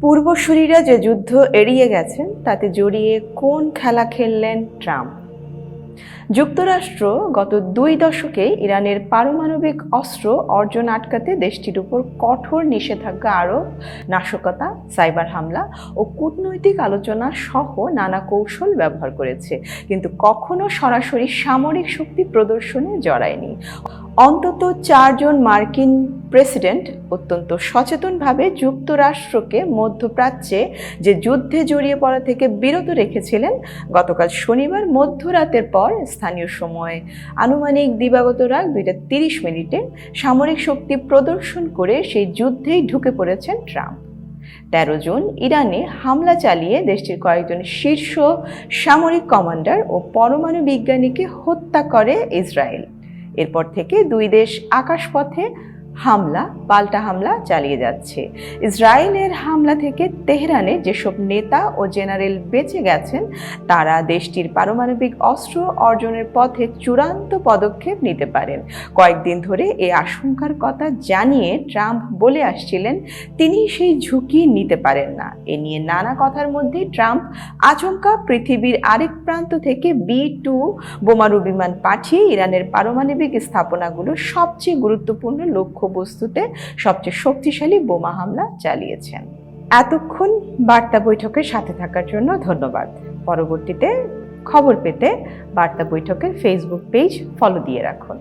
পূর্বসূরীরা যে যুদ্ধ এড়িয়ে গেছেন, তাতে জড়িয়ে কোন খেলা খেললেন ট্রাম্প? যুক্তরাষ্ট্র গত দুই দশকে ইরানের পারমাণবিক অস্ত্র অর্জন আটকাতে দেশটির উপর কঠোর নিষেধাজ্ঞা আরোপ, নাশকতা, সাইবার হামলা ও কূটনৈতিক আলোচনা সহ নানা কৌশল ব্যবহার করেছে। কিন্তু কখনো সরাসরি সামরিক শক্তি প্রদর্শনে জড়ায়নি। অন্তত চারজন মার্কিন প্রেসিডেন্ট অত্যন্ত সচেতনভাবে যুক্তরাষ্ট্রকে মধ্যপ্রাচ্যে যে যুদ্ধে জড়িয়ে পড়া থেকে বিরত রেখেছিলেন, গতকাল শনিবার মধ্যরাতের পর স্থানীয় সময় আনুমানিক দিবাগত রাত দুইটা তিরিশ মিনিটে সামরিক শক্তি প্রদর্শন করে সেই যুদ্ধেই ঢুকে পড়েছেন ট্রাম্প। তেরো জন ইরানে হামলা চালিয়ে দেশটির কয়েকজন শীর্ষ সামরিক কমান্ডার ও পরমাণু বিজ্ঞানীকে হত্যা করে ইসরায়েল। এরপর থেকে দুই দেশ আকাশপথে হামলা, পাল্টা হামলা চালিয়ে যাচ্ছে। ইসরায়েলের হামলা থেকে তেহরানে যেসব নেতা ও জেনারেল বেঁচে গেছেন, তারা দেশটির পারমাণবিক অস্ত্র অর্জনের পথে চূড়ান্ত পদক্ষেপ নিতে পারেন। কয়েকদিন ধরে এই আশঙ্কার কথা জানিয়ে ট্রাম্প বলে আসছিলেন, তিনি সেই ঝুঁকি নিতে পারেন না। এ নিয়ে নানা কথার মধ্যে ট্রাম্প আচমকা পৃথিবীর আরেক প্রান্ত থেকে বি টু বোমারু বিমান পাঠিয়ে ইরানের পারমাণবিক স্থাপনাগুলো সবচেয়ে গুরুত্বপূর্ণ লক্ষ্যবস্তুতে সবচেয়ে শক্তিশালী বোমা হামলা চালিয়েছেন। এতক্ষণ বার্তা বৈঠকের সাথে থাকার জন্য ধন্যবাদ। পরবর্তীতে খবর পেতে বার্তা বৈঠকের ফেসবুক পেজ ফলো দিয়ে রাখুন।